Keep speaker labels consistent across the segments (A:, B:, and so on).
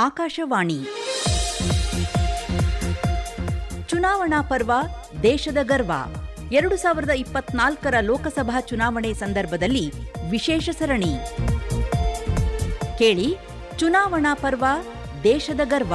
A: ಆಕಾಶವಾಣಿ. ಚುನಾವಣಾ ಪರ್ವ ದೇಶದ ಗರ್ವ. ಎರಡು ಸಾವಿರದ ಇಪ್ಪತ್ನಾಲ್ಕರ ಲೋಕಸಭಾ ಚುನಾವಣೆ ಸಂದರ್ಭದಲ್ಲಿ ವಿಶೇಷ ಸರಣಿ. ಕೇಳಿ, ಚುನಾವಣಾ ಪರ್ವ ದೇಶದ ಗರ್ವ.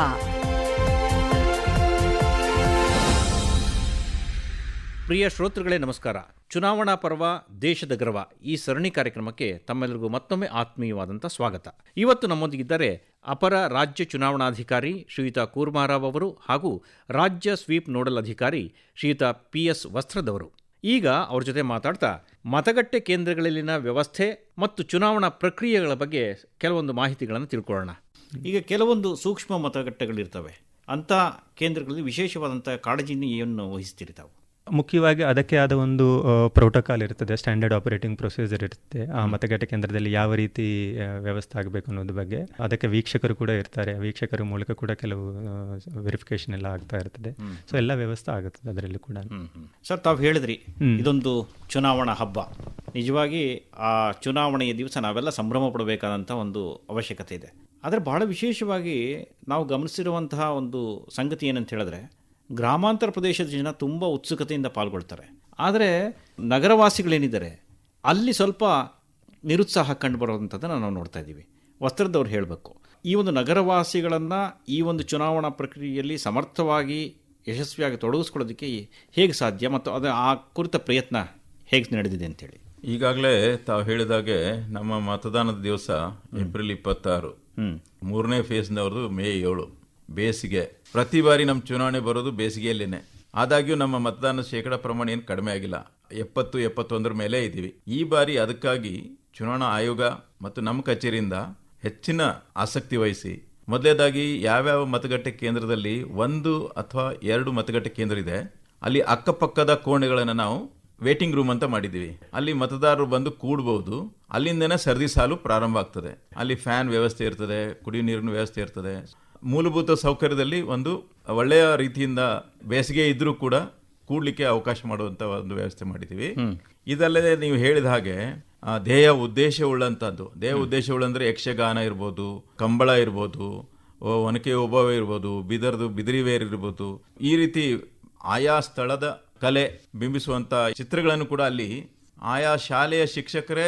B: ಪ್ರಿಯ ಶ್ರೋತೃಗಳೇ, ನಮಸ್ಕಾರ. ಚುನಾವಣಾ ಪರ್ವ ದೇಶದ ಗರ್ವ. ಈ ಸರಣಿ ಕಾರ್ಯಕ್ರಮಕ್ಕೆ ತಮ್ಮೆಲ್ಲರಿಗೂ ಮತ್ತೊಮ್ಮೆ ಆತ್ಮೀಯವಾದಂಥ ಸ್ವಾಗತ. ಇವತ್ತು ನಮ್ಮೊಂದಿಗಿದ್ದರೆ ಅಪರ ರಾಜ್ಯ ಚುನಾವಣಾಧಿಕಾರಿ ಶ್ರೀಯುತ ಕೂರ್ಮಾರಾವ್ ಅವರು ಹಾಗೂ ರಾಜ್ಯ ಸ್ವೀಪ್ ನೋಡಲ್ ಅಧಿಕಾರಿ ಶ್ರೀಯುತ ಪಿ ಎಸ್ ವಸ್ತ್ರದವರು ಈಗ ಅವ್ರ ಜೊತೆ ಮಾತಾಡ್ತಾ ಮತಗಟ್ಟೆ ಕೇಂದ್ರಗಳಲ್ಲಿನ ವ್ಯವಸ್ಥೆ ಮತ್ತು ಚುನಾವಣಾ ಪ್ರಕ್ರಿಯೆಗಳ ಬಗ್ಗೆ ಕೆಲವೊಂದು ಮಾಹಿತಿಗಳನ್ನು ತಿಳ್ಕೊಳ್ಳೋಣ. ಈಗ ಕೆಲವೊಂದು ಸೂಕ್ಷ್ಮ ಮತಗಟ್ಟೆಗಳಿರ್ತವೆ. ಅಂಥ ಕೇಂದ್ರಗಳಲ್ಲಿ ವಿಶೇಷವಾದಂಥ ಕಾಳಜಿಯನ್ನು ವಹಿಸ್ತೀರಿ ತಾವು?
C: ಮುಖ್ಯವಾಗಿ ಅದಕ್ಕೆ ಆದ ಒಂದು ಪ್ರೋಟೋಕಾಲ್ ಇರ್ತದೆ ಸ್ಟ್ಯಾಂಡರ್ಡ್ ಆಪರೇಟಿಂಗ್ ಪ್ರೊಸೀಜರ್ ಇರುತ್ತೆ. ಆ ಮತಗಟ್ಟೆ ಕೇಂದ್ರದಲ್ಲಿ ಯಾವ ರೀತಿ ವ್ಯವಸ್ಥೆ ಆಗಬೇಕು ಅನ್ನೋದ್ರ ಬಗ್ಗೆ ಅದಕ್ಕೆ ವೀಕ್ಷಕರು ಕೂಡ ಇರ್ತಾರೆ. ವೀಕ್ಷಕರ ಮೂಲಕ ಕೂಡ ಕೆಲವು ವೆರಿಫಿಕೇಶನ್ ಎಲ್ಲ ಆಗ್ತಾ ಇರ್ತದೆ. ಸೊ ಎಲ್ಲ ವ್ಯವಸ್ಥೆ ಆಗುತ್ತದೆ ಅದರಲ್ಲಿ ಕೂಡ.
B: ಸರ್ ತಾವು ಹೇಳಿದ್ರಿ ಇದೊಂದು ಚುನಾವಣಾ ಹಬ್ಬ. ನಿಜವಾಗಿ ಆ ಚುನಾವಣೆಯ ದಿವಸ ನಾವೆಲ್ಲ ಸಂಭ್ರಮ ಪಡಬೇಕಾದಂಥ ಒಂದು ಅವಶ್ಯಕತೆ ಇದೆ. ಆದರೆ ಬಹಳ ವಿಶೇಷವಾಗಿ ನಾವು ಗಮನಿಸಿರುವಂತಹ ಒಂದು ಸಂಗತಿ ಏನಂತ ಹೇಳಿದ್ರೆ ಗ್ರಾಮಾಂತರ ಪ್ರದೇಶದ ಜನ ತುಂಬ ಉತ್ಸುಕತೆಯಿಂದ ಪಾಲ್ಗೊಳ್ತಾರೆ. ಆದರೆ ನಗರವಾಸಿಗಳೇನಿದ್ದಾರೆ ಅಲ್ಲಿ ಸ್ವಲ್ಪ ನಿರುತ್ಸಾಹ ಕಂಡು ಬರುವಂಥದ್ದನ್ನು ನಾವು ನೋಡ್ತಾ ಇದ್ದೀವಿ. ವಸ್ತ್ರದವ್ರು ಹೇಳಬೇಕು. ಈ ಒಂದು ನಗರವಾಸಿಗಳನ್ನು ಈ ಒಂದು ಚುನಾವಣಾ ಪ್ರಕ್ರಿಯೆಯಲ್ಲಿ ಸಮರ್ಥವಾಗಿ ಯಶಸ್ವಿಯಾಗಿ ತೊಡಗಿಸ್ಕೊಳ್ಳೋದಕ್ಕೆ ಹೇಗೆ ಸಾಧ್ಯ ಮತ್ತು ಅದು ಆ ಕುರಿತ ಪ್ರಯತ್ನ ಹೇಗೆ ನಡೆದಿದೆ ಅಂತೇಳಿ.
D: ಈಗಾಗಲೇ ತಾವು ಹೇಳಿದಾಗೆ ನಮ್ಮ ಮತದಾನದ ದಿವಸ ಏಪ್ರಿಲ್ ಇಪ್ಪತ್ತಾರು. ಮೂರನೇ ಫೇಸ್ನವ್ರದ್ದು ಮೇ ಏಳು. ಬೇಸಿಗೆ. ಪ್ರತಿ ಬಾರಿ ನಮ್ಮ ಚುನಾವಣೆ ಬರೋದು ಬೇಸಿಗೆಯಲ್ಲೇನೆ. ಆದಾಗ್ಯೂ ನಮ್ಮ ಮತದಾನ ಶೇಕಡಾ ಪ್ರಮಾಣ ಏನು ಕಡಿಮೆ ಆಗಿಲ್ಲ. ಎಪ್ಪತ್ತು, ಎಪ್ಪತ್ತೊಂದರ ಮೇಲೆ ಇದ್ದೀವಿ. ಈ ಬಾರಿ ಅದಕ್ಕಾಗಿ ಚುನಾವಣಾ ಆಯೋಗ ಮತ್ತು ನಮ್ಮ ಕಚೇರಿಯಿಂದ ಹೆಚ್ಚಿನ ಆಸಕ್ತಿ ವಹಿಸಿ, ಮೊದಲೇದಾಗಿ ಯಾವ್ಯಾವ ಮತಗಟ್ಟೆ ಕೇಂದ್ರದಲ್ಲಿ ಒಂದು ಅಥವಾ ಎರಡು ಮತಗಟ್ಟೆ ಕೇಂದ್ರ ಇದೆ, ಅಲ್ಲಿ ಅಕ್ಕಪಕ್ಕದ ಕೋಣೆಗಳನ್ನು ನಾವು ವೇಟಿಂಗ್ ರೂಮ್ ಅಂತ ಮಾಡಿದ್ದೀವಿ. ಅಲ್ಲಿ ಮತದಾರರು ಬಂದು ಕೂಡಬಹುದು ಅಲ್ಲಿಂದನೇ ಸರದಿ ಸಾಲು ಪ್ರಾರಂಭ ಆಗ್ತದೆ. ಅಲ್ಲಿ ಫ್ಯಾನ್ ವ್ಯವಸ್ಥೆ ಇರ್ತದೆ, ಕುಡಿಯುವ ನೀರಿನ ವ್ಯವಸ್ಥೆ ಇರ್ತದೆ. ಮೂಲಭೂತ ಸೌಕರ್ಯದಲ್ಲಿ ಒಂದು ಒಳ್ಳೆಯ ರೀತಿಯಿಂದ ಬೇಸಿಗೆ ಇದ್ದರೂ ಕೂಡ ಕೂಡಲಿಕ್ಕೆ ಅವಕಾಶ ಮಾಡುವಂತ ಒಂದು ವ್ಯವಸ್ಥೆ ಮಾಡಿದ್ದೀವಿ. ಇದಲ್ಲದೆ ನೀವು ಹೇಳಿದ ಹಾಗೆ ಉಳ್ಳಂಥದ್ದು ಉದ್ದೇಶವುಳ್ಳಂಥದ್ದು ಧ್ಯೇಯ ಉಳ್ಳಂದರೆ ಯಕ್ಷಗಾನ ಇರ್ಬೋದು ಕಂಬಳ ಇರ್ಬೋದು ಒನಕೆ ಒಬ್ಬವ ಇರ್ಬೋದು ಬಿದರ್ದು ಬಿದಿರಿವೇರ್ ಇರ್ಬೋದು. ಈ ರೀತಿ ಆಯಾ ಸ್ಥಳದ ಕಲೆ ಬಿಂಬಿಸುವಂತ ಚಿತ್ರಗಳನ್ನು ಕೂಡ ಅಲ್ಲಿ ಆಯಾ ಶಾಲೆಯ ಶಿಕ್ಷಕರೇ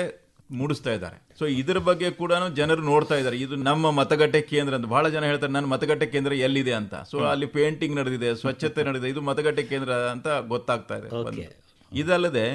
D: ಮೂಡಿಸ್ತಾ ಇದ್ದಾರೆ. ಸೊ ಇದ್ರ ಬಗ್ಗೆ ಕೂಡ ಜನರು ನೋಡ್ತಾ ಇದ್ದಾರೆ. ಇದು ನಮ್ಮ ಮತಗಟ್ಟೆ ಕೇಂದ್ರ ಅಂತ. ಬಹಳ ಜನ ಹೇಳ್ತಾರೆ ನನ್ನ ಮತಗಟ್ಟೆ ಕೇಂದ್ರ ಎಲ್ಲಿದೆ ಅಂತ? ಸೊ ಅಲ್ಲಿ ಪೇಂಟಿಂಗ್ ನಡೆದಿದೆ ಸ್ವಚ್ಛತೆ ನಡೆದಿದೆ. ಇದು ಮತಗಟ್ಟೆ ಕೇಂದ್ರ ಅಂತ ಗೊತ್ತಾಗ್ತಾ ಇದೆ ಇದಲ್ಲದೆ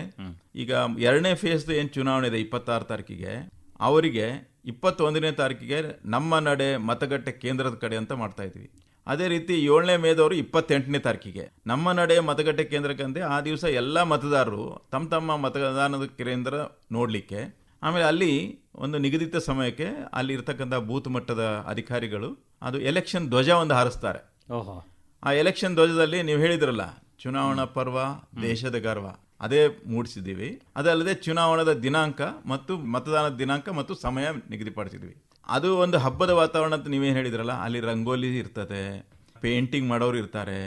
D: ಈಗ ಎರಡನೇ ಫೇಸ್ ಏನ್ ಚುನಾವಣೆ ಇದೆ ಇಪ್ಪತ್ತಾರು ತಾರೀಕಿಗೆ? ಅವರಿಗೆ ಇಪ್ಪತ್ತೊಂದನೇ ತಾರೀಕಿಗೆ ನಮ್ಮ ನಡೆ ಮತಗಟ್ಟೆ ಕೇಂದ್ರದ ಕಡೆ ಅಂತ ಮಾಡ್ತಾ ಇದ್ವಿ. ಅದೇ ರೀತಿ ಏಳನೇ ಮೇದವರು ಇಪ್ಪತ್ತೆಂಟನೇ ತಾರೀಕಿಗೆ. ನಮ್ಮ ನಡೆ ಮತಗಟ್ಟೆ ಕೇಂದ್ರಕ್ಕಂತೆ ಆ ದಿವಸ ಎಲ್ಲ ಮತದಾರರು ತಮ್ಮ ತಮ್ಮ ಮತದಾನದ ಕೇಂದ್ರ ನೋಡಲಿಕ್ಕೆ ಆಮೇಲೆ ಅಲ್ಲಿ ಒಂದು ನಿಗದಿತ ಸಮಯಕ್ಕೆ ಅಲ್ಲಿ ಇರ್ತಕ್ಕಂಥ ಬೂತ್ ಮಟ್ಟದ ಅಧಿಕಾರಿಗಳು ಅದು ಎಲೆಕ್ಷನ್ ಧ್ವಜ ಒಂದು ಹಾರಿಸ್ತಾರೆ.
B: ಓಹೋ.
D: ಆ ಎಲೆಕ್ಷನ್ ಧ್ವಜದಲ್ಲಿ ನೀವು ಹೇಳಿದ್ರಲ್ಲ ಚುನಾವಣಾ ಪರ್ವ ದೇಶದ ಗರ್ವ ಅದೇ ಮೂಡಿಸಿದ್ದೀವಿ. ಅದಲ್ಲದೆ ಚುನಾವಣದ ದಿನಾಂಕ ಮತ್ತು ಮತದಾನದ ದಿನಾಂಕ ಮತ್ತು ಸಮಯ ನಿಗದಿಪಡಿಸಿದ್ವಿ ಅದು ಒಂದು ಹಬ್ಬದ ವಾತಾವರಣ ಅಂತ ನೀವೇನು ಹೇಳಿದ್ರಲ್ಲ ಅಲ್ಲಿ ರಂಗೋಲಿ ಇರ್ತದೆ ಪೇಂಟಿಂಗ್ ಮಾಡೋರು ಇರ್ತಾರೆ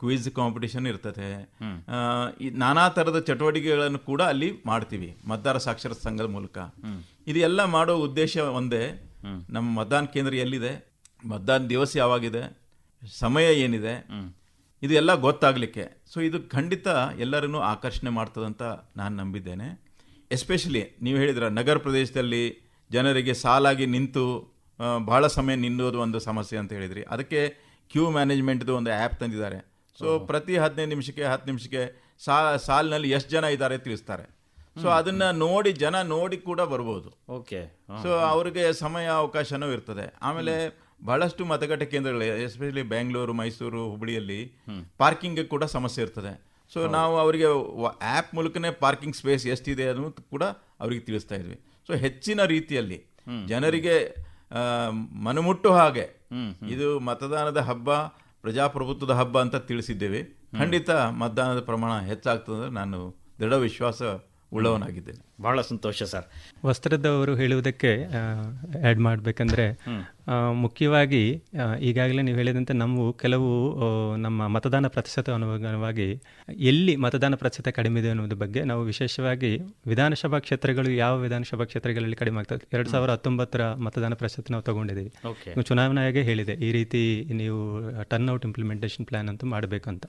D: ಕ್ವಿಜ್ ಕಾಂಪಿಟೇಷನ್ ಇರ್ತದೆ. ನಾನಾ ತರದ ಚಟುವಟಿಕೆಗಳನ್ನು ಕೂಡ ಅಲ್ಲಿ ಮಾಡ್ತೀವಿ ಮತದಾರ ಸಾಕ್ಷರ ಸಂಘದ ಮೂಲಕ. ಇದೆಲ್ಲ ಮಾಡೋ ಉದ್ದೇಶ ಒಂದೇ. ನಮ್ಮ ಮತದಾನ ಕೇಂದ್ರ ಎಲ್ಲಿದೆ? ಮತದಾನ ದಿವಸ ಯಾವಾಗಿದೆ? ಸಮಯ ಏನಿದೆ? ಇದು ಎಲ್ಲ ಗೊತ್ತಾಗಲಿಕ್ಕೆ. ಸೊ ಇದು ಖಂಡಿತ ಎಲ್ಲರನ್ನೂ ಆಕರ್ಷಣೆ ಮಾಡ್ತದಂತ ನಾನು ನಂಬಿದ್ದೇನೆ. ಎಸ್ಪೆಷಲಿ ನೀವು ಹೇಳಿದ್ರ ನಗರ ಪ್ರದೇಶದಲ್ಲಿ ಜನರಿಗೆ ಸಾಲಾಗಿ ನಿಂತು ಬಹಳ ಸಮಯ ನಿಲ್ಲೋದು ಒಂದು ಸಮಸ್ಯೆ ಅಂತ ಹೇಳಿದ್ರಿ. ಅದಕ್ಕೆ ಕ್ಯೂ ಮ್ಯಾನೇಜ್ಮೆಂಟ್ದು ಒಂದು ಆ್ಯಪ್ ತಂದಿದ್ದಾರೆ. ಸೊ ಪ್ರತಿ ಹದಿನೈದು ನಿಮಿಷಕ್ಕೆ ಹತ್ತು ನಿಮಿಷಕ್ಕೆ ಸಾ ಸಾಲಿನಲ್ಲಿ ಎಷ್ಟು ಜನ ಇದ್ದಾರೆ ತಿಳಿಸ್ತಾರೆ. ಸೊ ಅದನ್ನ ನೋಡಿ ಜನ ನೋಡಿ ಕೂಡ ಬರ್ಬೋದು.
B: ಓಕೆ
D: ಸೊ ಅವ್ರಿಗೆ ಸಮಯ ಅವಕಾಶನೂ ಇರ್ತದೆ. ಆಮೇಲೆ ಬಹಳಷ್ಟು ಮತಗಟ್ಟೆ ಕೇಂದ್ರಗಳು ಎಸ್ಪೆಷಲಿ ಬೆಂಗಳೂರು ಮೈಸೂರು ಹುಬ್ಬಳ್ಳಿಯಲ್ಲಿ ಪಾರ್ಕಿಂಗ್ಗೆ ಕೂಡ ಸಮಸ್ಯೆ ಇರ್ತದೆ. ಸೊ ನಾವು ಅವರಿಗೆ ಆ್ಯಪ್ ಮೂಲಕನೇ ಪಾರ್ಕಿಂಗ್ ಸ್ಪೇಸ್ ಎಷ್ಟಿದೆ ಅನ್ನೋದು ಕೂಡ ಅವರಿಗೆ ತಿಳಿಸ್ತಾ ಇದ್ವಿ. ಸೊ ಹೆಚ್ಚಿನ ರೀತಿಯಲ್ಲಿ ಜನರಿಗೆ ಮನಮುಟ್ಟು ಹಾಗೆ ಇದು ಮತದಾನದ ಹಬ್ಬ ಪ್ರಜಾಪ್ರಭುತ್ವದ ಹಬ್ಬ ಅಂತ ತಿಳಿಸಿದ್ದೇವೆ. ಖಂಡಿತ ಮತದಾನದ ಪ್ರಮಾಣ ಹೆಚ್ಚಾಗ್ತದೆ ನಾನು ದೃಢ ವಿಶ್ವಾಸ ಉಳ್ಳವನಾಗಿದ್ದೇನೆ.
B: ಬಹಳ ಸಂತೋಷ ಸರ್.
C: ವಸ್ತ್ರದವರು ಹೇಳುವುದಕ್ಕೆ ಆ್ಯಡ್ ಮಾಡಬೇಕಂದ್ರೆ ಮುಖ್ಯವಾಗಿ ಈಗಾಗಲೇ ನೀವು ಹೇಳಿದಂತೆ ನಾವು ಕೆಲವು ನಮ್ಮ ಮತದಾನ ಪ್ರತಿಶತ ಅನುಗುಣವಾಗಿ ಎಲ್ಲಿ ಮತದಾನ ಪ್ರತಿಶತ ಕಡಿಮೆ ಇದೆ ಅನ್ನೋದ್ರ ಬಗ್ಗೆ ನಾವು ವಿಶೇಷವಾಗಿ ವಿಧಾನಸಭಾ ಕ್ಷೇತ್ರಗಳು ಯಾವ ವಿಧಾನಸಭಾ ಕ್ಷೇತ್ರಗಳಲ್ಲಿ ಕಡಿಮೆ ಆಗ್ತದೆ? ಎರಡು ಸಾವಿರ ಹತ್ತೊಂಬತ್ತರ ಮತದಾನ ಪ್ರತಿಶತ ನಾವು ತಗೊಂಡಿದ್ದೀವಿ. ನೀವು ಚುನಾವಣಾ ಆಯೋಗ ಹೇಳಿದೆ ಈ ರೀತಿ ನೀವು ಟರ್ನ್ ಔಟ್ ಇಂಪ್ಲಿಮೆಂಟೇಷನ್ ಪ್ಲಾನ್ ಅಂತ ಮಾಡಬೇಕಂತ.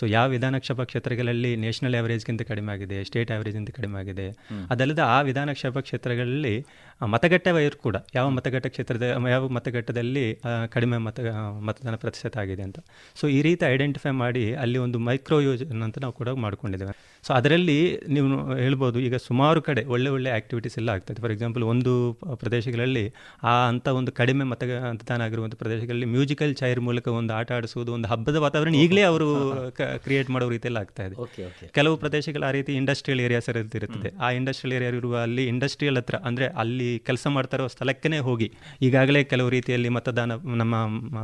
C: ಸೊ ಯಾವ ವಿಧಾನಸಭಾ ಕ್ಷೇತ್ರಗಳಲ್ಲಿ ನ್ಯಾಷನಲ್ ಆವರೇಜ್ಗಿಂತ ಕಡಿಮೆ ಆಗಿದೆ ಸ್ಟೇಟ್ ಆವರೇಜ್ಗಿಂತ ಕಡಿಮೆ ಆಗಿದೆ ಅದಲ್ಲದೆ ಆ ವಿಧಾನಸಭಾ ಕ್ಷೇತ್ರಗಳಲ್ಲಿ ಆ, ಮತಗಟ್ಟೆ ವೈರ್ ಕೂಡ. ಯಾವ ಮತಗಟ್ಟೆ ಕ್ಷೇತ್ರದ ಯಾವ ಮತಗಟ್ಟದಲ್ಲಿ ಕಡಿಮೆ ಮತ ಮತದಾನ ಪ್ರತಿಶತ ಆಗಿದೆ ಅಂತ. ಸೊ ಈ ರೀತಿ ಐಡೆಂಟಿಫೈ ಮಾಡಿ ಅಲ್ಲಿ ಒಂದು ಮೈಕ್ರೋ ಯೋಜನೆ ಅಂತ ನಾವು ಕೂಡ ಮಾಡ್ಕೊಂಡಿದ್ದೇವೆ. ಸೊ ಅದರಲ್ಲಿ ನೀವು ಹೇಳ್ಬೋದು ಈಗ ಸುಮಾರು ಕಡೆ ಒಳ್ಳೆ ಒಳ್ಳೆ ಆಕ್ಟಿವಿಟೀಸ್ ಎಲ್ಲ ಆಗ್ತದೆ. ಫಾರ್ ಎಕ್ಸಾಂಪಲ್ ಒಂದು ಪ್ರದೇಶಗಳಲ್ಲಿ ಆ ಅಂಥ ಒಂದು ಕಡಿಮೆ ಮತ ಮತದಾನ ಆಗಿರುವಂಥ ಪ್ರದೇಶಗಳಲ್ಲಿ ಮ್ಯೂಸಿಕಲ್ ಚೈರ್ ಮೂಲಕ ಒಂದು ಆಟ ಆಡಿಸುವುದು ಒಂದು ಹಬ್ಬದ ವಾತಾವರಣ ಈಗಲೇ ಅವರು ಕ್ರಿಯೇಟ್ ಮಾಡೋ ರೀತಿಯಲ್ಲಿ ಆಗ್ತಾ ಇದೆ. ಕೆಲವು ಪ್ರದೇಶಗಳು ಆ ರೀತಿ ಇಂಡಸ್ಟ್ರಿಯಲ್ ಏರಿಯಾಸ್ ಇರುತ್ತದೆ. ಆ ಇಂಡಸ್ಟ್ರಿಯಲ್ ಏರಿಯಾ ಇರುವ ಅಲ್ಲಿ ಇಂಡಸ್ಟ್ರಿಯಲ್ ಹತ್ರ ಅಂದರೆ ಅಲ್ಲಿ ಕೆಲಸ ಮಾಡ್ತಾರೋ ಸ್ಥಳಕ್ಕೇ ಹೋಗಿ ಈಗಾಗಲೇ ಕೆಲವು ರೀತಿಯಲ್ಲಿ ಮತದಾನ ನಮ್ಮ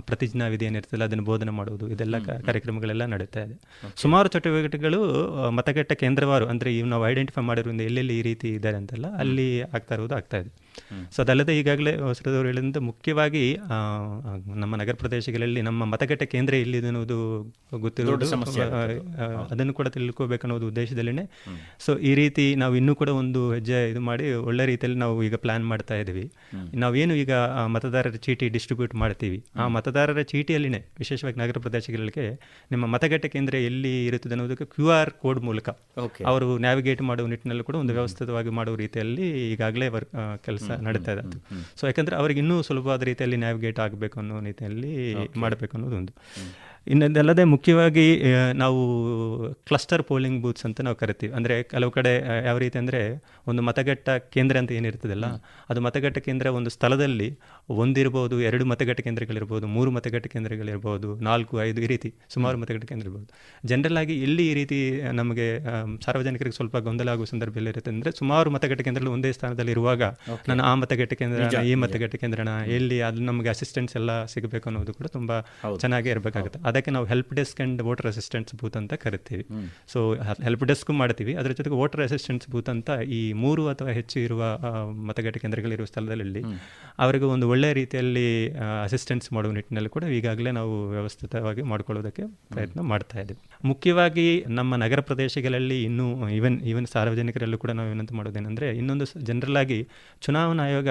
C: ಪ್ರತಿಜ್ಞಾ ವಿಧಿ ಏನಿರ್ತಲ್ಲ ಅದನ್ನು ಬೋಧನೆ ಮಾಡುವುದು ಇದೆಲ್ಲ ಕಾರ್ಯಕ್ರಮಗಳೆಲ್ಲ ನಡೀತಾ ಇದೆ. ಸುಮಾರು ಚಟುವಟಿಕೆಗಳು ಮತಗಟ್ಟೆ ಕೇಂದ್ರವಾರು ಅಂದರೆ ಇವು ನಾವು ಐಡೆಂಟಿಫೈ ಮಾಡಿರೋದ್ರಿಂದ ಎಲ್ಲೆಲ್ಲಿ ಈ ರೀತಿ ಇದ್ದಾರೆ ಅಂತೆಲ್ಲ ಅಲ್ಲಿ ಆಗ್ತಾ ಇರೋದು ಆಗ್ತಾ ಇದೆ. ಸೊ ಅದಲ್ಲದೆ ಈಗಾಗಲೇ ಹೊಸರದವರು ಹೇಳಿದಂತೆ ಮುಖ್ಯವಾಗಿ ನಮ್ಮ ನಗರ ಪ್ರದೇಶಗಳಲ್ಲಿ ನಮ್ಮ ಮತಗಟ್ಟೆ ಕೇಂದ್ರ ಎಲ್ಲಿದೆ ಅನ್ನೋದು ಗೊತ್ತಿರೋದು ಅದನ್ನು ಕೂಡ ತಿಳ್ಕೋಬೇಕನ್ನೋದು ಉದ್ದೇಶದಲ್ಲಿನೇ. ಸೊ ಈ ರೀತಿ ನಾವು ಇನ್ನೂ ಕೂಡ ಒಂದು ಹೆಜ್ಜೆ ಇದು ಮಾಡಿ ಒಳ್ಳೆ ರೀತಿಯಲ್ಲಿ ನಾವು ಈಗ ಪ್ಲಾನ್ ಮಾಡ್ತಾ ಇದ್ದೀವಿ. ನಾವೇನು ಈಗ ಮತದಾರರ ಚೀಟಿ ಡಿಸ್ಟ್ರಿಬ್ಯೂಟ್ ಮಾಡ್ತೀವಿ. ಆ ಮತದಾರರ ಚೀಟಿಯಲ್ಲಿನೇ ವಿಶೇಷವಾಗಿ ನಗರ ಪ್ರದೇಶಗಳಿಗೆ ನಿಮ್ಮ ಮತಗಟ್ಟೆ ಕೇಂದ್ರ ಎಲ್ಲಿ ಇರುತ್ತದೆ ಅನ್ನೋದಕ್ಕೆ ಕ್ಯೂ ಆರ್ ಕೋಡ್ ಮೂಲಕ ಅವರು ನ್ಯಾವಿಗೇಟ್ ಮಾಡುವ ನಿಟ್ಟಿನಲ್ಲಿ ಕೂಡ ಒಂದು ವ್ಯವಸ್ಥಿತವಾಗಿ ಮಾಡುವ ರೀತಿಯಲ್ಲಿ ಈಗಾಗಲೇ ವರ್ಕ್ ಕೆಲಸ ನಡೀತಾ ಇದೆ ಅದು ಸೊ ಯಾಕಂದ್ರೆ ಅವ್ರಿಗೆ ಇನ್ನೂ ಸುಲಭವಾದ ರೀತಿಯಲ್ಲಿ ನ್ಯಾವಿಗೇಟ್ ಆಗಬೇಕು ಅನ್ನೋ ರೀತಿಯಲ್ಲಿ ಮಾಡಬೇಕು ಅನ್ನೋದು ಒಂದು. ಇನ್ನೊಂದಲ್ಲದೆ ಮುಖ್ಯವಾಗಿ ನಾವು ಕ್ಲಸ್ಟರ್ ಪೋಲಿಂಗ್ ಬೂತ್ಸ್ ಅಂತ ನಾವು ಕರಿತೀವಿ. ಅಂದರೆ ಕೆಲವು ಕಡೆ ಯಾವ ರೀತಿ ಅಂದರೆ ಒಂದು ಮತಗಟ್ಟ ಕೇಂದ್ರ ಅಂತ ಏನಿರ್ತದಲ್ಲ ಅದು ಮತಗಟ್ಟ ಕೇಂದ್ರ ಒಂದು ಸ್ಥಳದಲ್ಲಿ ಒಂದಿರ್ಬೋದು ಎರಡು ಮತಗಟ್ಟೆ ಕೇಂದ್ರಗಳಿರ್ಬೋದು ಮೂರು ಮತಗಟ್ಟೆ ಕೇಂದ್ರಗಳಿರ್ಬೋದು ನಾಲ್ಕು ಐದು ಈ ರೀತಿ ಸುಮಾರು ಮತಗಟ್ಟೆ ಕೇಂದ್ರ ಇರ್ಬೋದು ಜನರಲ್ ಆಗಿ ಇಲ್ಲಿ ಈ ರೀತಿ ನಮಗೆ ಸಾರ್ವಜನಿಕರಿಗೆ ಸ್ವಲ್ಪ ಗೊಂದಲ ಆಗುವ ಸಂದರ್ಭದಲ್ಲಿ ಇರುತ್ತೆ ಅಂದರೆ ಸುಮಾರು ಮತಗಟ್ಟೆ ಕೇಂದ್ರಗಳು ಒಂದೇ ಸ್ಥಾನದಲ್ಲಿ ಇರುವಾಗ ನಾನು ಆ ಮತಗಟ್ಟೆ ಕೇಂದ್ರ ಈ ಮತಗಟ್ಟೆ ಕೇಂದ್ರನ ಎಲ್ಲಿ ಅದು ನಮಗೆ ಅಸಿಸ್ಟೆನ್ಸ್ ಎಲ್ಲ ಸಿಗಬೇಕು ಅನ್ನೋದು ಕೂಡ ತುಂಬ ಚೆನ್ನಾಗಿ ಇರಬೇಕಾಗುತ್ತೆ. ಅದಕ್ಕೆ ನಾವು help desk and voter assistants booth ಅಂತ ಕರಿತೀವಿ. ಸೊ ಹೆಲ್ಪ್ ಡೆಸ್ಕ್ ಮಾಡ್ತೀವಿ. ಅದರ ಜೊತೆಗೆ ವೋಟರ್ ಅಸಿಸ್ಟೆಂಟ್ಸ್ ಬೂತ್ ಅಂತ ಈ ಮೂರು ಅಥವಾ ಹೆಚ್ಚು ಇರುವ ಮತಗಟ್ಟೆ ಕೇಂದ್ರಗಳಿರುವ ಸ್ಥಳದಲ್ಲಿ ಅವರಿಗೆ ಒಂದು ಒಳ್ಳೆಯ ರೀತಿಯಲ್ಲಿ ಅಸಿಸ್ಟೆನ್ಸ್ ಮಾಡುವ ನಿಟ್ಟಿನಲ್ಲಿ ಕೂಡ ಈಗಾಗಲೇ ನಾವು ವ್ಯವಸ್ಥಿತವಾಗಿ ಮಾಡಿಕೊಳ್ಳೋದಕ್ಕೆ ಪ್ರಯತ್ನ ಮಾಡ್ತಾ ಇದ್ದೀವಿ. ಮುಖ್ಯವಾಗಿ ನಮ್ಮ ನಗರ ಪ್ರದೇಶಗಳಲ್ಲಿ ಇನ್ನೂ ಈವನ್ ಈವನ್ ಸಾರ್ವಜನಿಕರಲ್ಲೂ ಕೂಡ ನಾವು ಏನಂತ ಮಾಡೋದೇನೆಂದರೆ ಇನ್ನೊಂದು ಜನರಲ್ ಆಗಿ ಚುನಾವಣಾ ಆಯೋಗ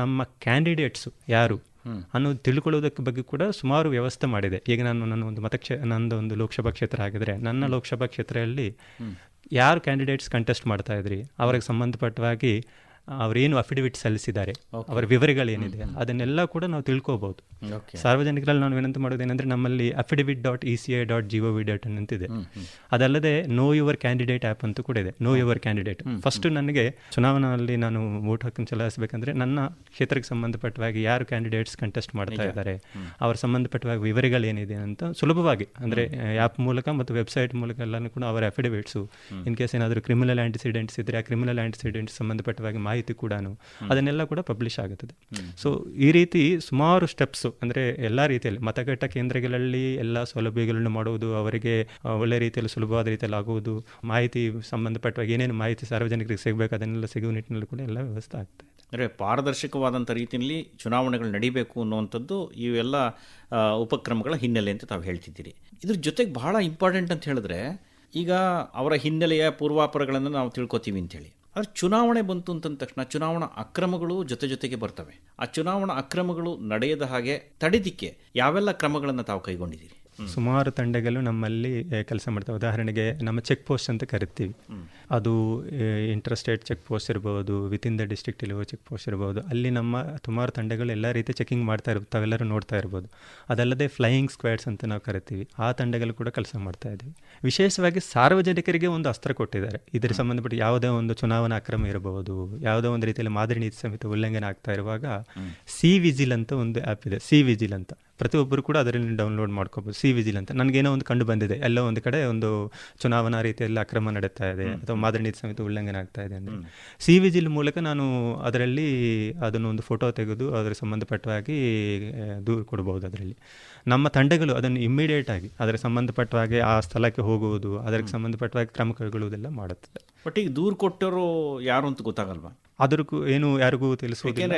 C: ನಮ್ಮ ಕ್ಯಾಂಡಿಡೇಟ್ಸು ಯಾರು? ಅನ್ನೋದು ತಿಳ್ಕೊಳ್ಳೋದಕ್ಕೆ ಬಗ್ಗೆ ಕೂಡ ಸುಮಾರು ವ್ಯವಸ್ಥೆ ಮಾಡಿದೆ. ಈಗ ನಾನು ನನ್ನ ಒಂದು ಮತಕ್ಷೇ ನಂದು ಒಂದು ಲೋಕಸಭಾ ಕ್ಷೇತ್ರ ಆಗಿದ್ರೆ ನನ್ನ ಲೋಕಸಭಾ ಕ್ಷೇತ್ರದಲ್ಲಿ ಯಾರು ಕ್ಯಾಂಡಿಡೇಟ್ಸ್ ಕಂಟೆಸ್ಟ್ ಮಾಡ್ತಾ ಇದ್ರಿ? ಅವ್ರಿಗೆ ಸಂಬಂಧಪಟ್ಟವಾಗಿ ಅವರೇನು ಅಫಿಡವಿಟ್ ಸಲ್ಲಿಸಿದ್ದಾರೆ ಅವರ ವಿವರಗಳೇನಿದೆ ಅದನ್ನೆಲ್ಲ ಕೂಡ ನಾವು ತಿಳ್ಕೋಬಹುದು ಸಾರ್ವಜನಿಕರಲ್ಲಿ ನಾವು ವಿನಂತಿ ಮಾಡೋದೇನೆಂದ್ರೆ ನಮ್ಮಲ್ಲಿ affidavit dot E C I dot gov dot ಅಂತಿದೆ ಅದಲ್ಲದೆ ನೋ ಯುವರ್ ಕ್ಯಾಂಡಿಡೇಟ್ ಆ್ಯಪ್ ಅಂತೂ ಕೂಡ ಇದೆ. ನೋ ಯುವರ್ ಕ್ಯಾಂಡಿಡೇಟ್ ಫಸ್ಟ್ ನನಗೆ ಚುನಾವಣೆಯಲ್ಲಿ ನಾನು ವೋಟ್ ಹಾಕಿ ಚಲಾಯಿಸಬೇಕಂದ್ರೆ ನನ್ನ ಕ್ಷೇತ್ರಕ್ಕೆ ಸಂಬಂಧಪಟ್ಟವಾಗಿ ಯಾರು ಕ್ಯಾಂಡಿಡೇಟ್ಸ್ ಕಂಟೆಸ್ಟ್ ಮಾಡ್ತಾ ಇದ್ದಾರೆ ಅವ್ರ ಸಂಬಂಧಪಟ್ಟವಾಗಿ ವಿವರಗಳೇನಿದೆ ಅಂತ ಸುಲಭವಾಗಿ ಅಂದರೆ ಆ್ಯಪ್ ಮೂಲಕ ಮತ್ತು ವೆಬ್ಸೈಟ್ ಮೂಲಕ ಎಲ್ಲನೂ ಕೂಡ ಅವರ ಅಫಿಡವಿಟ್ಸು ಇನ್ ಕೇಸ್ ಏನಾದರೂ ಕ್ರಿಮಿನಲ್ ಆಂಟಿಸಿಡೆಂಟ್ಸ್ ಇದ್ದರೆ ಆ ಕ್ರಿಮಿನಲ್ ಆಂಟಿಸಿಡೆಂಟ್ಸ್ ಸಂಬಂಧಪಟ್ಟವಾಗಿ ಮಾಹಿತಿ ಕೂಡ ಅದನ್ನೆಲ್ಲ ಕೂಡ ಪಬ್ಲಿಷ್ ಆಗುತ್ತದೆ. ಸೊ ಈ ರೀತಿ ಸುಮಾರು ಸ್ಟೆಪ್ಸ್ ಅಂದರೆ ಎಲ್ಲ ರೀತಿಯಲ್ಲಿ ಮತಗಟ್ಟ ಕೇಂದ್ರಗಳಲ್ಲಿ ಎಲ್ಲ ಸೌಲಭ್ಯಗಳನ್ನು ಮಾಡುವುದು ಅವರಿಗೆ ಒಳ್ಳೆ ರೀತಿಯಲ್ಲಿ ಸುಲಭವಾದ ರೀತಿಯಲ್ಲಿ ಆಗುವುದು ಮಾಹಿತಿ ಸಂಬಂಧಪಟ್ಟವಾಗಿ ಏನೇನು ಮಾಹಿತಿ ಸಾರ್ವಜನಿಕರಿಗೆ ಸಿಗಬೇಕು ಅದನ್ನೆಲ್ಲ ಸಿಗುವ ನಿಟ್ಟಿನಲ್ಲಿ ಕೂಡ ಎಲ್ಲ ವ್ಯವಸ್ಥೆ ಆಗ್ತದೆ
B: ಅಂದರೆ ಪಾರದರ್ಶಕವಾದಂಥ ರೀತಿಯಲ್ಲಿ ಚುನಾವಣೆಗಳು ನಡೀಬೇಕು ಅನ್ನುವಂಥದ್ದು ಇವೆಲ್ಲ ಉಪಕ್ರಮಗಳ ಹಿನ್ನೆಲೆ ಅಂತ ತಾವು ಹೇಳ್ತಿದ್ದೀರಿ. ಇದ್ರ ಜೊತೆಗೆ ಬಹಳ ಇಂಪಾರ್ಟೆಂಟ್ ಅಂತ ಹೇಳಿದ್ರೆ ಈಗ ಅವರ ಹಿನ್ನೆಲೆಯ ಪೂರ್ವಾಪರಗಳನ್ನು ನಾವು ತಿಳ್ಕೊತೀವಿ ಅಂತೇಳಿ. ಆದರೆ ಚುನಾವಣೆ ಬಂತು ಅಂತಂದ ತಕ್ಷಣ ಚುನಾವಣಾ ಅಕ್ರಮಗಳು ಜೊತೆ ಜೊತೆಗೆ ಬರ್ತವೆ. ಆ ಚುನಾವಣಾ ಅಕ್ರಮಗಳು ನಡೆಯದ ಹಾಗೆ ತಡೆದಿಕ್ಕೆ ಯಾವೆಲ್ಲ ಕ್ರಮಗಳನ್ನು ತಾವು ಕೈಗೊಂಡಿದ್ದೀರಿ?
C: ಸುಮಾರು ತಂಡಗಳು ನಮ್ಮಲ್ಲಿ ಕೆಲಸ ಮಾಡ್ತವೆ. ಉದಾಹರಣೆಗೆ ನಮ್ಮ ಚೆಕ್ ಪೋಸ್ಟ್ ಅಂತ ಕರಿತೀವಿ. ಅದು ಇಂಟರ್ಸ್ಟೇಟ್ ಚೆಕ್ ಪೋಸ್ಟ್ ಇರ್ಬೋದು ವಿತಿನ್ ದ ಡಿಸ್ಟ್ರಿಕ್ಟ್ ಇರುವ ಚೆಕ್ ಪೋಸ್ಟ್ ಇರ್ಬೋದು ಅಲ್ಲಿ ನಮ್ಮ ಸುಮಾರು ತಂಡಗಳು ಎಲ್ಲ ರೀತಿ ಚೆಕಿಂಗ್ ಮಾಡ್ತಾ ಇರ್ಬೋದು ತಾವೆಲ್ಲರೂ ನೋಡ್ತಾ ಇರ್ಬೋದು. ಅದಲ್ಲದೆ ಫ್ಲೈಯಿಂಗ್ ಸ್ಕ್ವಾಡ್ಸ್ ಅಂತ ನಾವು ಕರಿತೀವಿ. ಆ ತಂಡಗಳು ಕೂಡ ಕೆಲಸ ಮಾಡ್ತಾ ಇದ್ದೀವಿ ವಿಶೇಷವಾಗಿ ಸಾರ್ವಜನಿಕರಿಗೆ ಒಂದು ಅಸ್ತ್ರ ಕೊಟ್ಟಿದ್ದಾರೆ. ಇದರ ಸಂಬಂಧಪಟ್ಟ ಯಾವುದೇ ಒಂದು ಚುನಾವಣಾ ಅಕ್ರಮ ಇರಬಹುದು ಯಾವುದೋ ಒಂದು ರೀತಿಯಲ್ಲಿ ಮಾದರಿ ನೀತಿ ಸಂಹಿತೆ ಉಲ್ಲಂಘನೆ ಆಗ್ತಾ ಇರುವಾಗ ಸಿ ವಿಜಿಲ್ ಅಂತ ಒಂದು ಆ್ಯಪ್ ಇದೆ. ಸಿ ವಿಜಿಲ್ ಅಂತ. ಪ್ರತಿಯೊಬ್ಬರು ಕೂಡ ಅದರಲ್ಲಿ ಡೌನ್ಲೋಡ್ ಮಾಡ್ಕೋಬೋದು. ಸಿ ವಿಜಿಲ್ ಅಂತ. ನನಗೇನೋ ಒಂದು ಕಂಡು ಬಂದಿದೆ. ಎಲ್ಲೋ ಒಂದು ಕಡೆ ಒಂದು ಚುನಾವಣಾ ರೀತಿಯಲ್ಲಿ ಅಕ್ರಮ ನಡೀತಾ ಇದೆ ಅಥವಾ ಮಾದರಿ ನೀತಿ ಸಂಹಿತೆ ಉಲ್ಲಂಘನೆ ಆಗ್ತಾ ಇದೆ ಅಂದರೆ ಸಿ ವಿಜಿಲ್ ಮೂಲಕ ನಾನು ಅದರಲ್ಲಿ ಅದನ್ನು ಒಂದು ಫೋಟೋ ತೆಗೆದು ಅದರ ಸಂಬಂಧಪಟ್ಟವಾಗಿ ದೂರು ಕೊಡ್ಬೋದು ಅದರಲ್ಲಿ. ನಮ್ಮ ತಂಡಗಳು ಅದನ್ನು ಇಮ್ಮಿಡಿಯೇಟ್ ಆಗಿ ಅದರ ಸಂಬಂಧಪಟ್ಟವಾಗಿ ಆ ಸ್ಥಳಕ್ಕೆ ಹೋಗುವುದು ಅದಕ್ಕೆ ಸಂಬಂಧಪಟ್ಟವಾಗಿ ಕ್ರಮ ಕೈಗೊಳ್ಳುವುದೆಲ್ಲ ಮಾಡುತ್ತದೆ.
B: ಬಟ್ ಈಗ ದೂರು ಕೊಟ್ಟರು ಯಾರು ಅಂತ ಗೊತ್ತಾಗಲ್ವಾ?
C: ಅದಕ್ಕೂ ಏನು ಯಾರಿಗೂ ತಿಳಿಸೋದಿಲ್ಲ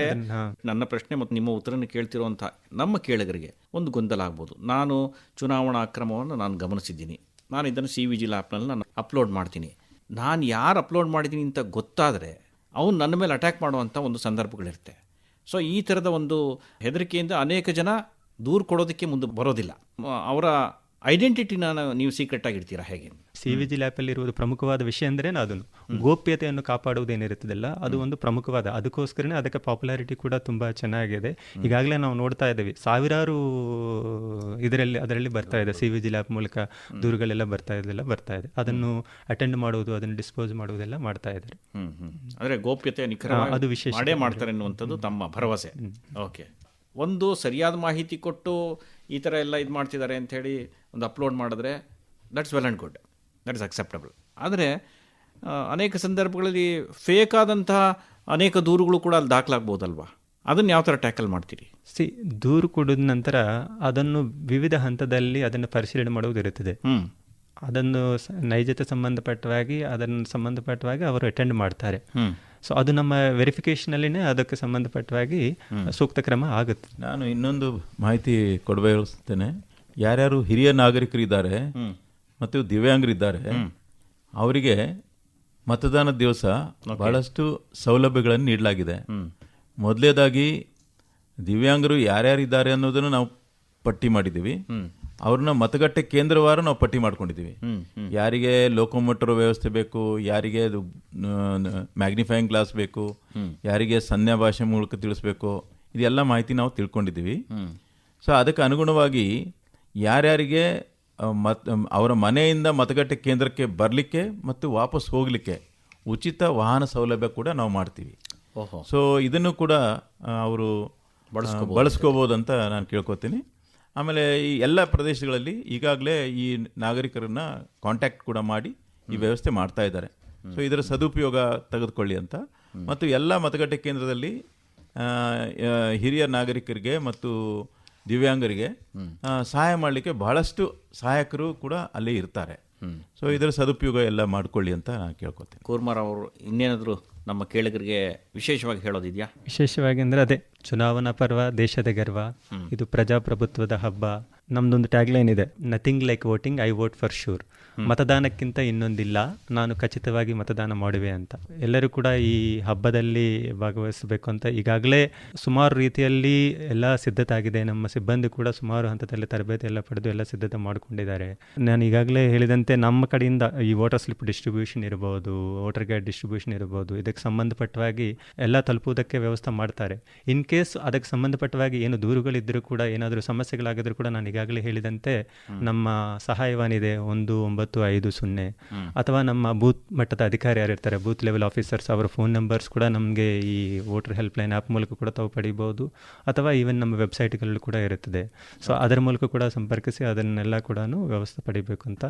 B: ನನ್ನ ಪ್ರಶ್ನೆ ಮತ್ತು ನಿಮ್ಮ ಉತ್ತರನ ಕೇಳ್ತಿರುವಂಥ ನಮ್ಮ ಕೇಳಗರಿಗೆ ಒಂದು ಗೊಂದಲ ಆಗ್ಬೋದು. ನಾನು ಚುನಾವಣಾ ಅಕ್ರಮವನ್ನು ನಾನು ಗಮನಿಸಿದ್ದೀನಿ. ನಾನು ಇದನ್ನು ಸಿ ವಿ ಜಿ ಲ್ಯಾಪ್ನಲ್ಲಿ ನಾನು ಅಪ್ಲೋಡ್ ಮಾಡ್ತೀನಿ. ನಾನು ಯಾರು ಅಪ್ಲೋಡ್ ಮಾಡಿದ್ದೀನಿ ಅಂತ ಗೊತ್ತಾದರೆ ಅವನು ನನ್ನ ಮೇಲೆ ಅಟ್ಯಾಕ್ ಮಾಡುವಂಥ ಒಂದು ಸಂದರ್ಭಗಳಿರುತ್ತೆ. ಸೊ ಈ ಥರದ ಒಂದು ಹೆದರಿಕೆಯಿಂದ ಅನೇಕ ಜನ ದೂರು ಕೊಡೋದಕ್ಕೆ ಮುಂದೆ ಬರೋದಿಲ್ಲ. ಅವರ ಐಡೆಂಟಿಟಿನ ನೀವು ಸೀಕ್ರೆಟ್ ಆಗಿಡ್ತೀರಾ ಹೇಗೆ?
C: ಸಿ ವಿ ಜಿ ಲ್ಯಾಪಲ್ಲಿ ಇರುವುದು ಪ್ರಮುಖವಾದ ವಿಷಯ ಅಂದ್ರೆ ಅದನ್ನು. ಗೋಪ್ಯತೆಯನ್ನು ಕಾಪಾಡುವುದೇನಿರುತ್ತದಲ್ಲ ಅದು ಒಂದು ಪ್ರಮುಖವಾದ ಅದಕ್ಕೋಸ್ಕರನೇ ಅದಕ್ಕೆ ಪಾಪ್ಯುಲಾರಿಟಿ ಕೂಡ ತುಂಬಾ ಚೆನ್ನಾಗಿದೆ. ಈಗಾಗಲೇ ನಾವು ನೋಡ್ತಾ ಇದ್ದೀವಿ ಸಾವಿರಾರು ಇದರಲ್ಲಿ ಅದರಲ್ಲಿ ಬರ್ತಾ ಇದೆ ಸಿ ವಿ ಜಿ ಲ್ಯಾಪ್ ಮೂಲಕ ದೂರುಗಳೆಲ್ಲ ಬರ್ತಾ ಇದೆಲ್ಲ ಬರ್ತಾ ಇದೆ. ಅದನ್ನು ಅಟೆಂಡ್ ಮಾಡುವುದು ಅದನ್ನು ಡಿಸ್ಪೋಸ್ ಮಾಡುವುದೆಲ್ಲ ಮಾಡ್ತಾ ಇದ್ದಾರೆ.
B: ಅಂದರೆ ಗೋಪ್ಯತೆ
C: ನಿಖರ ಅದು ವಿಶೇಷ
B: ಮಾಡೇ ಮಾಡ್ತಾರೆ ಅನ್ನುವಂಥದ್ದು ತಮ್ಮ ಭರವಸೆ. ಓಕೆ ಒಂದು ಸರಿಯಾದ ಮಾಹಿತಿ ಕೊಟ್ಟು ಈ ಥರ ಎಲ್ಲ ಇದು ಮಾಡ್ತಿದ್ದಾರೆ ಅಂಥೇಳಿ ಒಂದು ಅಪ್ಲೋಡ್ ಮಾಡಿದ್ರೆ that's well and good that is acceptable ಆದರೆ ಅನೇಕ ಸಂದರ್ಭಗಳಲ್ಲಿ ಫೇಕ್ ಆದಂತಹ ಅನೇಕ ದೂರುಗಳು ಕೂಡ ಅಲ್ಲಿ ದಾಖಲಾಗ್ಬೋದಲ್ವಾ? ಅದನ್ನು ಯಾವ ಥರ ಟ್ಯಾಕಲ್ ಮಾಡ್ತೀರಿ?
C: ಸಿ ದೂರು ಕೊಡಿದ ನಂತರ ಅದನ್ನು ವಿವಿಧ ಹಂತದಲ್ಲಿ ಅದನ್ನು ಪರಿಶೀಲನೆ ಮಾಡುವುದಿರುತ್ತದೆ. ಅದನ್ನು ನೈಜತೆ ಸಂಬಂಧಪಟ್ಟವಾಗಿ ಅದನ್ನು ಸಂಬಂಧಪಟ್ಟವಾಗಿ ಅವರು ಅಟೆಂಡ್ ಮಾಡ್ತಾರೆ. ಸೊ ಅದು ನಮ್ಮ ವೆರಿಫಿಕೇಷನಲ್ಲಿನೇ ಅದಕ್ಕೆ ಸಂಬಂಧಪಟ್ಟವಾಗಿ ಸೂಕ್ತ ಕ್ರಮ ಆಗುತ್ತೆ.
D: ನಾನು ಇನ್ನೊಂದು ಮಾಹಿತಿ ಕೊಡಬಯಸ್ತೇನೆ ಯಾರ್ಯಾರು ಹಿರಿಯ ನಾಗರಿಕರು ಇದ್ದಾರೆ ಮತ್ತು ದಿವ್ಯಾಂಗರಿದ್ದಾರೆ ಅವರಿಗೆ ಮತದಾನದ ದಿವಸ ಬಹಳಷ್ಟು ಸೌಲಭ್ಯಗಳನ್ನು ನೀಡಲಾಗಿದೆ. ಮೊದಲೇದಾಗಿ ದಿವ್ಯಾಂಗರು ಯಾರ್ಯಾರಿದ್ದಾರೆ ಅನ್ನೋದನ್ನು ನಾವು ಪಟ್ಟಿ ಮಾಡಿದ್ದೀವಿ. ಅವ್ರನ್ನ ಮತಗಟ್ಟೆ ಕೇಂದ್ರವಾರು ನಾವು ಪಟ್ಟಿ ಮಾಡ್ಕೊಂಡಿದ್ದೀವಿ. ಯಾರಿಗೆ ಲೋಕೋಮೋಟರ್ ವ್ಯವಸ್ಥೆ ಬೇಕು ಯಾರಿಗೆ ಮ್ಯಾಗ್ನಿಫೈಯಿಂಗ್ ಗ್ಲಾಸ್ ಬೇಕು ಯಾರಿಗೆ ಸನ್ಯಾ ಭಾಷೆ ಮೂಲಕ ತಿಳಿಸ್ಬೇಕು ಇದೆಲ್ಲ ಮಾಹಿತಿ ನಾವು ತಿಳ್ಕೊಂಡಿದ್ದೀವಿ. ಸೊ ಅದಕ್ಕೆ ಅನುಗುಣವಾಗಿ ಯಾರ್ಯಾರಿಗೆ ಮತ್ ಅವರ ಮನೆಯಿಂದ ಮತಗಟ್ಟೆ ಕೇಂದ್ರಕ್ಕೆ ಬರಲಿಕ್ಕೆ ಮತ್ತು ವಾಪಸ್ ಹೋಗಲಿಕ್ಕೆ ಉಚಿತ ವಾಹನ ಸೌಲಭ್ಯ ಕೂಡ ನಾವು ಮಾಡ್ತೀವಿ.
B: ಓಹೋ.
D: ಸೊ ಇದನ್ನು ಕೂಡ ಅವರು ಬಳಸ್ಕೋಬೋದು. ಅಂತ ನಾನು ಕೇಳ್ಕೊತೀನಿ. ಆಮೇಲೆ ಈ ಎಲ್ಲ ಪ್ರದೇಶಗಳಲ್ಲಿ ಈಗಾಗಲೇ ಈ ನಾಗರಿಕರನ್ನ ಕಾಂಟ್ಯಾಕ್ಟ್ ಕೂಡ ಮಾಡಿ ಈ ವ್ಯವಸ್ಥೆ ಮಾಡ್ತಾ ಇದ್ದಾರೆ. ಸೊ ಇದರ ಸದುಪಯೋಗ ತೆಗೆದುಕೊಳ್ಳಿ ಅಂತ. ಮತ್ತು ಎಲ್ಲ ಮತಗಟ್ಟೆ ಕೇಂದ್ರದಲ್ಲಿ ಹಿರಿಯ ನಾಗರಿಕರಿಗೆ ಮತ್ತು ದಿವ್ಯಾಂಗರಿಗೆ ಸಹಾಯ ಮಾಡಲಿಕ್ಕೆ ಬಹಳಷ್ಟು ಸಹಾಯಕರು ಕೂಡ ಅಲ್ಲಿ ಇರ್ತಾರೆ. ಸೊ ಇದರ ಸದುಪಯೋಗ ಎಲ್ಲ ಮಾಡ್ಕೊಳ್ಳಿ ಅಂತ ನಾನು ಕೇಳ್ಕೊತೀನಿ.
B: ಕೂರ್ಮಾರ್ ಅವರು ಇನ್ನೇನಾದರೂ ನಮ್ಮ ಕೇಳಿಗರಿಗೆ ವಿಶೇಷವಾಗಿ ಹೇಳೋದಿದೆಯಾ?
C: ವಿಶೇಷವಾಗಿ ಅಂದರೆ ಅದೇ ಚುನಾವಣಾ ಪರ್ವ ದೇಶದ ಗರ್ವ ಇದು ಪ್ರಜಾಪ್ರಭುತ್ವದ ಹಬ್ಬ. ನಮ್ದೊಂದು ಟ್ಯಾಗ್ಲೈನ್ ಇದೆ nothing like voting I vote for sure ಮತದಾನಕ್ಕಿಂತ ಇನ್ನೊಂದಿಲ್ಲ. ನಾನು ಖಚಿತವಾಗಿ ಮತದಾನ ಮಾಡುವೆ ಅಂತ. ಎಲ್ಲರೂ ಕೂಡ ಈ ಹಬ್ಬದಲ್ಲಿ ಭಾಗವಹಿಸಬೇಕು ಅಂತ ಈಗಾಗಲೇ ಸುಮಾರು ರೀತಿಯಲ್ಲಿ ಎಲ್ಲ ಸಿದ್ಧತೆ ಆಗಿದೆ ನಮ್ಮ ಸಿಬ್ಬಂದಿ ಕೂಡ ಸುಮಾರು ಹಂತದಲ್ಲಿ ತರಬೇತಿ ಎಲ್ಲ ಪಡೆದು ಎಲ್ಲ ಸಿದ್ಧತೆ ಮಾಡಿಕೊಂಡಿದ್ದಾರೆ. ನಾನು ಈಗಾಗಲೇ ಹೇಳಿದಂತೆ ನಮ್ಮ ಕಡೆಯಿಂದ ಈ ವೋಟರ್ ಸ್ಲಿಪ್ ಡಿಸ್ಟ್ರಿಬ್ಯೂಷನ್ ಇರಬಹುದು ವೋಟರ್ ಗೈಡ್ ಡಿಸ್ಟ್ರಿಬ್ಯೂಷನ್ ಇರಬಹುದು ಇದಕ್ಕೆ ಸಂಬಂಧಪಟ್ಟವಾಗಿ ಎಲ್ಲ ತಲುಪುವುದಕ್ಕೆ ವ್ಯವಸ್ಥೆ ಮಾಡ್ತಾರೆ. ಇನ್ ಕೇಸ್ ಅದಕ್ಕೆ ಸಂಬಂಧಪಟ್ಟವಾಗಿ ಏನು ದೂರುಗಳಿದ್ದರೂ ಕೂಡ ಏನಾದರೂ ಸಮಸ್ಯೆಗಳಾಗಿದ್ರೂ ಕೂಡ ನಾನು ಈಗಾಗಲೇ ಹೇಳಿದಂತೆ ನಮ್ಮ ಸಹಾಯವಾಣಿ ಇದೆ ಒಂದು ಒಂಬತ್ತು ಐದು ಸೊನ್ನೆ. ಅಥವಾ ನಮ್ಮ ಬೂತ್ ಮಟ್ಟದ ಅಧಿಕಾರಿ ಯಾರಿರ್ತಾರೆ ಬೂತ್ ಲೆವೆಲ್ ಆಫೀಸರ್ಸ್ ಅವರ ಫೋನ್ ನಂಬರ್ಸ್ ಕೂಡ ನಮಗೆ ಈ ವೋಟರ್ ಹೆಲ್ಪ್ಲೈನ್ ಆ್ಯಪ್ ಮೂಲಕ ಕೂಡ ತಾವು ಪಡಿಬೋದು. ಅಥವಾ ಈವನ್ ನಮ್ಮ ವೆಬ್ಸೈಟ್ಗಳಲ್ಲೂ ಕೂಡ ಇರುತ್ತದೆ. ಸೊ ಅದರ ಮೂಲಕ ಕೂಡ ಸಂಪರ್ಕಿಸಿ ಅದನ್ನೆಲ್ಲ ಕೂಡ ವ್ಯವಸ್ಥೆ ಪಡಿಬೇಕು ಅಂತ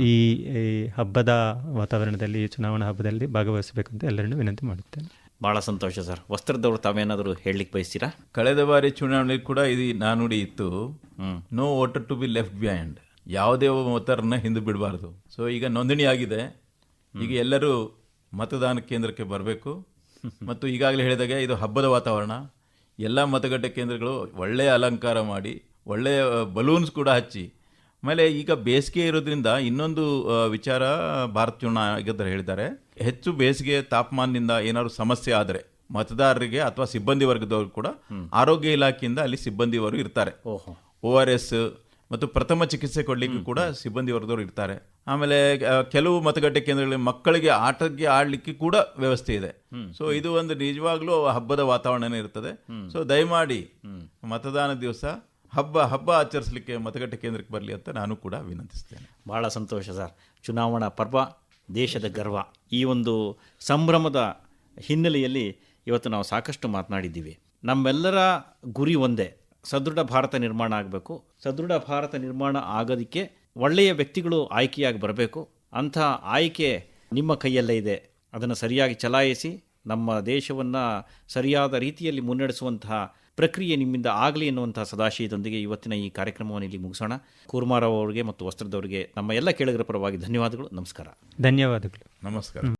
C: ಈ ಈ ಹಬ್ಬದ ವಾತಾವರಣದಲ್ಲಿ ಈ ಚುನಾವಣಾ ಹಬ್ಬದಲ್ಲಿ ಭಾಗವಹಿಸಬೇಕು ಅಂತ ಎಲ್ಲರನ್ನೂ ವಿನಂತಿ ಮಾಡುತ್ತೇನೆ.
B: ಭಾಳ ಸಂತೋಷ ಸರ್. ವಸ್ತ್ರದವರು ತಾವೇನಾದರೂ ಹೇಳಲಿಕ್ಕೆ ಬಯಸ್ತೀರಾ?
D: ಕಳೆದ ಬಾರಿ ಚುನಾವಣೆ ಕೂಡ ಇದು ನಾನುಡಿ ಇತ್ತು. No voter to be left behind ಯಾವುದೇ ಮತರನ್ನ ಹಿಂದೆ ಬಿಡಬಾರ್ದು. ಸೊ ಈಗ ನೋಂದಣಿ ಆಗಿದೆ. ಈಗ ಎಲ್ಲರೂ ಮತದಾನ ಕೇಂದ್ರಕ್ಕೆ ಬರಬೇಕು. ಮತ್ತು ಈಗಾಗಲೇ ಹೇಳಿದಾಗೆ ಇದು ಹಬ್ಬದ ವಾತಾವರಣ. ಎಲ್ಲ ಮತಗಟ್ಟೆ ಕೇಂದ್ರಗಳು ಒಳ್ಳೆಯ ಅಲಂಕಾರ ಮಾಡಿ ಒಳ್ಳೆಯ ಬಲೂನ್ಸ್ ಕೂಡ ಹಚ್ಚಿ. ಆಮೇಲೆ ಈಗ ಬೇಸಿಗೆ ಇರೋದ್ರಿಂದ ಇನ್ನೊಂದು ವಿಚಾರ ಭಾರತ ಚುನಾವಣೆ ಆಯೋಗದವರು ಹೇಳಿದ್ದಾರೆ. ಹೆಚ್ಚು ಬೇಸಿಗೆ ತಾಪಮಾನದಿಂದ ಏನಾದರೂ ಸಮಸ್ಯೆ ಆದರೆ ಮತದಾರರಿಗೆ ಅಥವಾ ಸಿಬ್ಬಂದಿ ವರ್ಗದವರು ಕೂಡ ಆರೋಗ್ಯ ಇಲಾಖೆಯಿಂದ ಅಲ್ಲಿ ಸಿಬ್ಬಂದಿಯವರು ಇರ್ತಾರೆ.
B: ಓಹೋ.
D: ಓ ಆರ್ ಎಸ್ ಮತ್ತು ಪ್ರಥಮ ಚಿಕಿತ್ಸೆ ಕೊಡ್ಲಿಕ್ಕೆ ಕೂಡ ಸಿಬ್ಬಂದಿ ವರ್ಗದವರು ಇರ್ತಾರೆ. ಆಮೇಲೆ ಕೆಲವು ಮತಗಟ್ಟೆ ಕೇಂದ್ರಗಳಲ್ಲಿ ಮಕ್ಕಳಿಗೆ ಆಟಕ್ಕೆ ಆಡ್ಲಿಕ್ಕೆ ಕೂಡ ವ್ಯವಸ್ಥೆ ಇದೆ. ಸೊ ಇದು ಒಂದು ನಿಜವಾಗ್ಲೂ ಹಬ್ಬದ ವಾತಾವರಣನೇ ಇರ್ತದೆ. ಸೊ ದಯಮಾಡಿ ಮತದಾನ ದಿವಸ ಹಬ್ಬ ಹಬ್ಬ ಆಚರಿಸಲಿಕ್ಕೆ ಮತಗಟ್ಟೆ ಕೇಂದ್ರಕ್ಕೆ ಬರಲಿ ಅಂತ ನಾನು ಕೂಡ ವಿನಂತಿಸ್ತೇನೆ.
B: ಬಹಳ ಸಂತೋಷ ಸರ್. ಚುನಾವಣಾ ಪರ್ವ ದೇಶದ ಗರ್ವ. ಈ ಒಂದು ಸಂಭ್ರಮದ ಹಿನ್ನೆಲೆಯಲ್ಲಿ ಇವತ್ತು ನಾವು ಸಾಕಷ್ಟು ಮಾತನಾಡಿದ್ದೀವಿ. ನಮ್ಮೆಲ್ಲರ ಗುರಿ ಒಂದೇ. ಸದೃಢ ಭಾರತ ನಿರ್ಮಾಣ ಆಗಬೇಕು. ಸದೃಢ ಭಾರತ ನಿರ್ಮಾಣ ಆಗೋದಕ್ಕೆ ಒಳ್ಳೆಯ ವ್ಯಕ್ತಿಗಳು ಆಯ್ಕೆಯಾಗಿ ಬರಬೇಕು. ಅಂಥ ಆಯ್ಕೆ ನಿಮ್ಮ ಕೈಯಲ್ಲೇ ಇದೆ. ಅದನ್ನು ಸರಿಯಾಗಿ ಚಲಾಯಿಸಿ ನಮ್ಮ ದೇಶವನ್ನು ಸರಿಯಾದ ರೀತಿಯಲ್ಲಿ ಮುನ್ನಡೆಸುವಂತಹ ಪ್ರಕ್ರಿಯೆ ನಿಮ್ಮಿಂದ ಆಗಲಿ ಎನ್ನುವಂತಹ ಸದಾಶಯದೊಂದಿಗೆ ಇವತ್ತಿನ ಈ ಕಾರ್ಯಕ್ರಮವನ್ನು ಇಲ್ಲಿ ಮುಗಿಸೋಣ. ಕೂರ್ಮಾರಾವ್ ಅವರಿಗೆ ಮತ್ತು ವಸ್ತ್ರದವರಿಗೆ ನಮ್ಮ ಎಲ್ಲ ಕೇಳಿಗರ ಪರವಾಗಿ ಧನ್ಯವಾದಗಳು. ನಮಸ್ಕಾರ.
C: ಧನ್ಯವಾದಗಳು.
D: ನಮಸ್ಕಾರ.